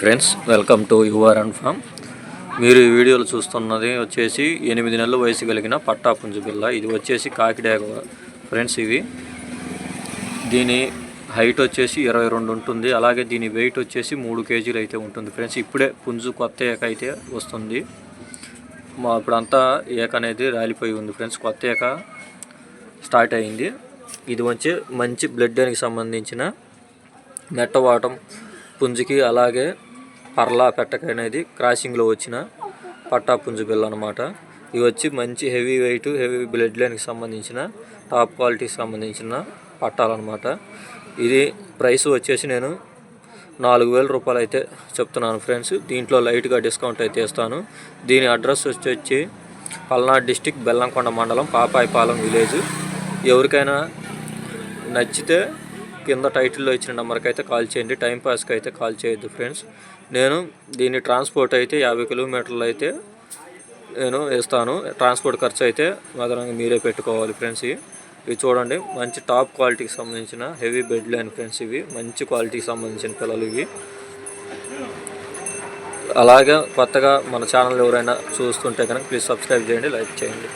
Friends welcome to your and farm మీరు ఈ వీడియోలో చూస్తున్నది వచ్చేసి ఎనిమిది నెలల వయసు కలిగిన పట్టా పుంజు పిల్ల. ఇది వచ్చేసి కాకిడాగ ఫ్రెండ్స్ ఇవి. దీని హైట్ వచ్చేసి ఇరవై రెండు ఉంటుంది. అలాగే దీని వెయిట్ వచ్చేసి మూడు కేజీలు అయితే ఉంటుంది. ఫ్రెండ్స్ ఇప్పుడే పుంజు కొత్త ఏక అయితే వస్తుంది. మా ఇప్పుడంతా ఏక అనేది రాలిపోయి ఉంది. ఫ్రెండ్స్ కొత్త ఏక స్టార్ట్ అయింది. ఇది వచ్చి మంచి బ్లడ్ దానికి సంబంధించిన మెట్టవాటం పుంజుకి అలాగే పర్లా పెట్టక అనేది క్రాసింగ్లో వచ్చిన పట్టా పుంజు బిల్ల అనమాట ఇవి వచ్చి మంచి హెవీ వెయిట్ హెవీ బ్లడ్ లైన్కి సంబంధించిన టాప్ క్వాలిటీకి సంబంధించిన పట్టాలన్నమాట. ఇది ప్రైస్ వచ్చేసి నేను నాలుగు వేల రూపాయలు అయితే చెప్తున్నాను ఫ్రెండ్స్. దీంట్లో లైట్గా డిస్కౌంట్ అయితే ఇస్తాను. దీని అడ్రస్ వచ్చి పల్నాడు డిస్టిక్ బెల్లంకొండ మండలం పాపాయిపాలెం విలేజ్. ఎవరికైనా నచ్చితే కింద టైటిల్లో ఇచ్చిన నెంబర్కి అయితే కాల్ చేయండి. టైంపాస్కి అయితే కాల్ చేయొద్దు ఫ్రెండ్స్. నేను దీని ట్రాన్స్పోర్ట్ అయితే యాభై కిలోమీటర్లు అయితే నేను ఇస్తాను ట్రాన్స్పోర్ట్ ఖర్చు అయితే అదనంగా మీరే పెట్టుకోవాలి ఫ్రెండ్స్ ఇవి. ఇవి చూడండి మంచి టాప్ క్వాలిటీకి సంబంధించిన హెవీ బెడ్ లైన్ ఫ్రెండ్స్ ఇవి. మంచి క్వాలిటీకి సంబంధించిన పిల్లలు ఇవి. అలాగే కొత్తగా మన ఛానల్ ఎవరైనా చూస్తుంటే కనుక ప్లీజ్ సబ్స్క్రైబ్ చేయండి లైక్ చేయండి.